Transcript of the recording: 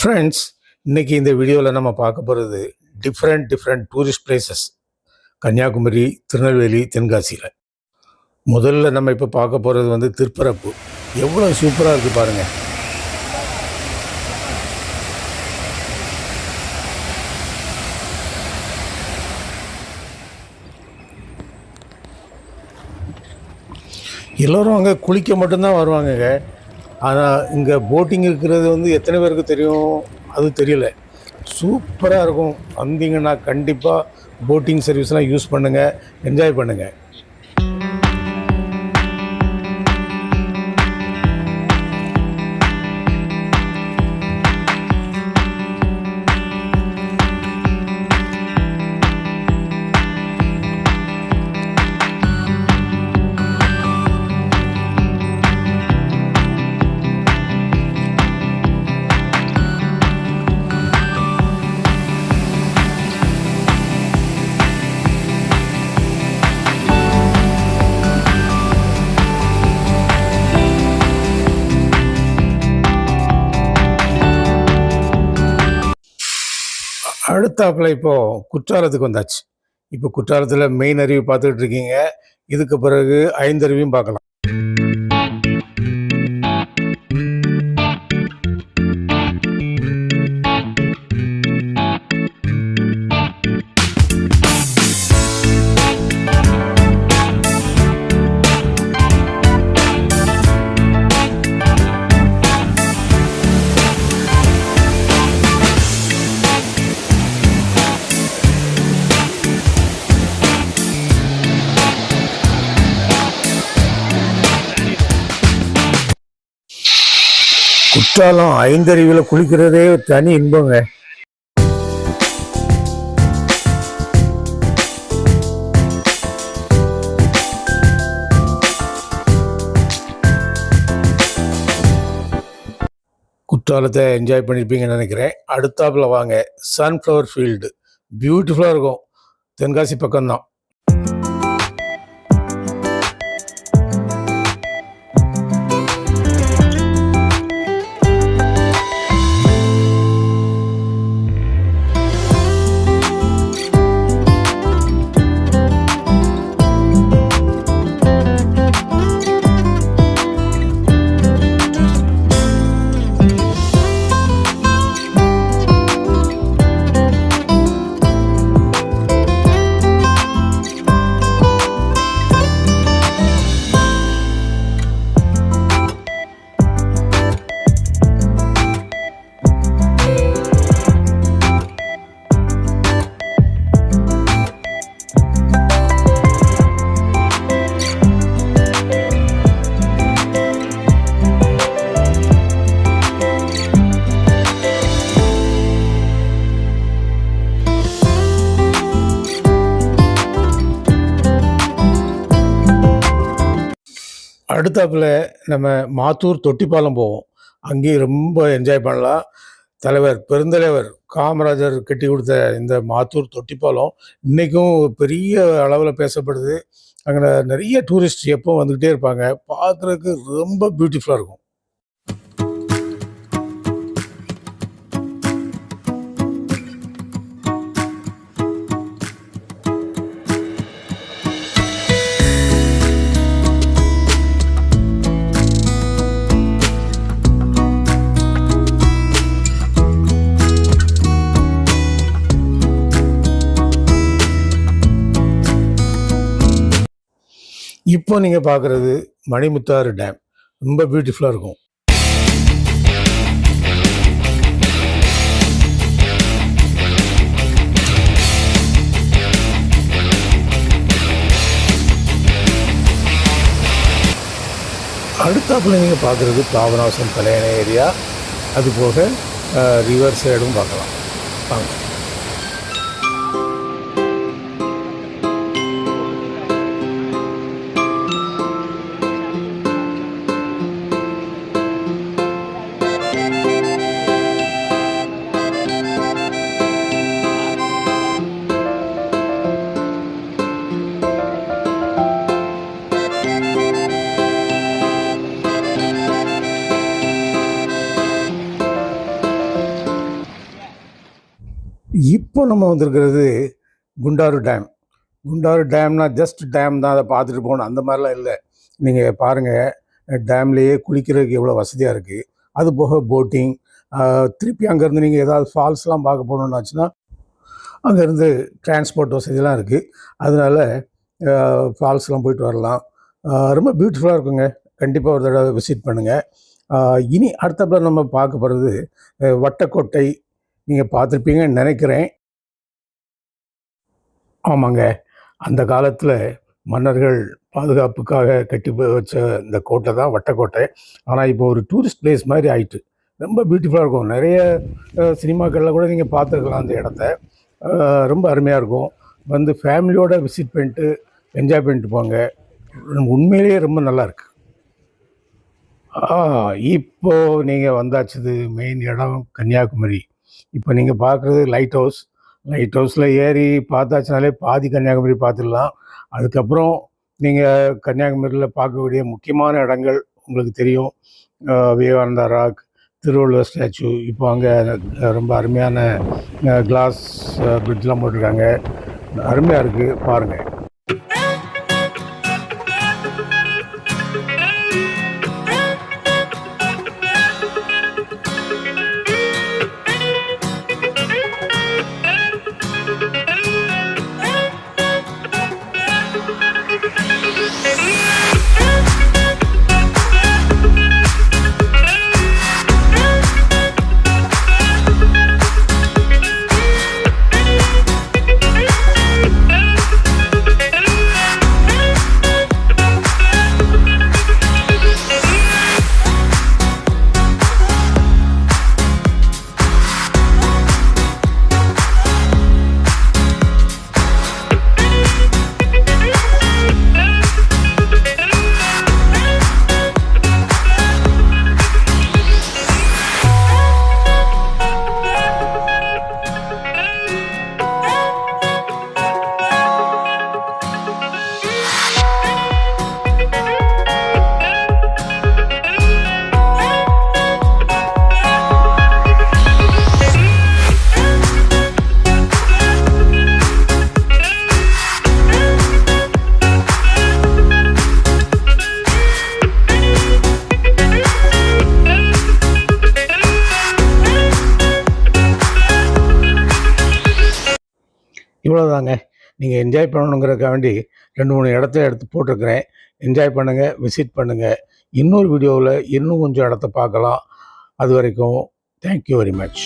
Friends இன்னைக்கு இந்த வீடியோவில் நம்ம பார்க்க போகிறது different different tourist places Kanyakumari Tirunelveli தென்காசியில். முதல்ல நம்ம இப்போ பார்க்க போகிறது வந்து திருப்பரப்பு. எவ்வளோ சூப்பராக இருக்குது பாருங்கள் எல்லோரும் அங்கே குளிக்க மட்டும்தான் வருவாங்கங்க. ஆனால் இங்கே போட்டிங் இருக்கிறது வந்து எத்தனை பேருக்கு தெரியும்? அது தெரியல. சூப்பராக இருக்கும். வந்தீங்கன்னா கண்டிப்பாக போட்டிங் சர்வீஸ்லாம் யூஸ் பண்ணுங்கள் என்ஜாய் பண்ணுங்கள் அடுத்தாப்புல இப்போது குற்றாலத்துக்கு வந்தாச்சு. இப்போ குற்றாலத்தில் மெயின் அருவி பார்த்துக்கிட்டு இருக்கீங்க. இதுக்கு பிறகு ஐந்தருவியும் பார்க்கலாம். குற்றாலம் ஐந்தருவியில் குளிக்கிறதே தனி இன்பங்க. குற்றாலத்தை என்ஜாய் பண்ணியிருப்பீங்கன்னு நினைக்கிறேன். அடுத்தாப்பில் வாங்க சன்ஃப்ளவர் ஃபீல்டு பியூட்டிஃபுல்லாக இருக்கும். தென்காசி பக்கம்தான். அடுத்தாப்புல நம்ம மாத்தூர் தொட்டிப்பாலம் போவோம். அங்கேயும் ரொம்ப என்ஜாய் பண்ணலாம். தலைவர் பெருந்தலைவர் காமராஜர் கட்டி கொடுத்த இந்த மாத்தூர் தொட்டிப்பாலம் இன்றைக்கும் பெரிய அளவில் பேசப்படுது. அங்கே நிறைய டூரிஸ்ட் எப்போ வந்துக்கிட்டே இருப்பாங்க. பார்க்குறதுக்கு ரொம்ப பியூட்டிஃபுல்லாக இருக்கும். இப்போ நீங்கள் பார்க்குறது மணிமுத்தாறு டேம் ரொம்ப பியூட்டிஃபுல்லாக இருக்கும். அடுத்தாப்பில் நீங்கள் பார்க்குறது பாபநாசம் தலையணை ஏரியா அது போக ரிவர் சைடும் பார்க்கலாம். வாங்க. இப்போ நம்ம வந்திருக்கிறது குண்டாறு டேம். குண்டாறு டேம்னா ஜஸ்ட் டேம் தான். அதை பார்த்துட்டு போகணும். அந்த மாதிரிலாம் இல்லை. நீங்கள் பாருங்கள் டேம்லேயே குளிக்கிறதுக்கு எவ்வளோ வசதியாக இருக்குது அது போக போட்டிங் திருப்பி அங்கேருந்து நீங்கள் ஏதாவது ஃபால்ஸ்லாம் பார்க்க போகணுன்னு ஆச்சுன்னா அங்கேருந்து டிரான்ஸ்போர்ட் வசதியெலாம் இருக்குது அதனால ஃபால்ஸ்லாம் போயிட்டு வரலாம். ரொம்ப பியூட்டிஃபுல்லாக இருக்குங்க. கண்டிப்பாக ஒரு தடவை விசிட் பண்ணுங்கள் இனி அடுத்தப்பில் நம்ம பார்க்க போகிறது வட்டக்கோட்டை. நீங்கள் பார்த்துருப்பீங்கன்னு நினைக்கிறேன். ஆமாங்க. அந்த காலத்தில் மன்னர்கள் பாதுகாப்புக்காக கட்டி வச்ச இந்த கோட்டை தான் வட்டக்கோட்டை ஆனால் இப்போ ஒரு டூரிஸ்ட் பிளேஸ் மாதிரி ஆயிட்டு. ரொம்ப பியூட்டிஃபுல்லாக இருக்கும். நிறைய சினிமாக்களில் கூட நீங்கள் பார்த்துருக்கலாம் அந்த இடத்த. ரொம்ப அருமையாக இருக்கும். வந்து ஃபேமிலியோட விசிட் பண்ணிட்டு என்ஜாய் பண்ணிட்டு போங்க. உண்மையிலேயே ரொம்ப நல்லா இருக்கு. ஆ இப்போது நீங்கள் வந்தாச்சுது மெயின் இடம் கன்னியாகுமரி. இப்போ நீங்கள் பார்க்குறது லைட் ஹவுஸ் லைட் ஹவுஸில் ஏறி பார்த்தாச்சுனாலே பாதி கன்னியாகுமரி பார்த்துடலாம். அதுக்கப்புறம் நீங்கள் கன்னியாகுமரியில் பார்க்கக்கூடிய முக்கியமான இடங்கள் உங்களுக்கு தெரியும். Vivekananda rock Thiruvalluvar statue. இப்போ அங்கே ரொம்ப அருமையான கிளாஸ் பிரிட்ஜ்லாம் போட்டிருக்காங்க. அருமையாக இருக்குது பாருங்கள் இவ்வளோதாங்க நீங்கள் என்ஜாய் பண்ணணுங்கிறதுக்காக வேண்டி ரெண்டு மூணு இடத்த எடுத்து போட்டிருக்கிறேன். என்ஜாய் பண்ணுங்கள் விசிட் பண்ணுங்கள் இன்னொரு வீடியோவில் இன்னும் கொஞ்சம் இடத்த பார்க்கலாம். அது வரைக்கும் தேங்க்யூ வெரி மச்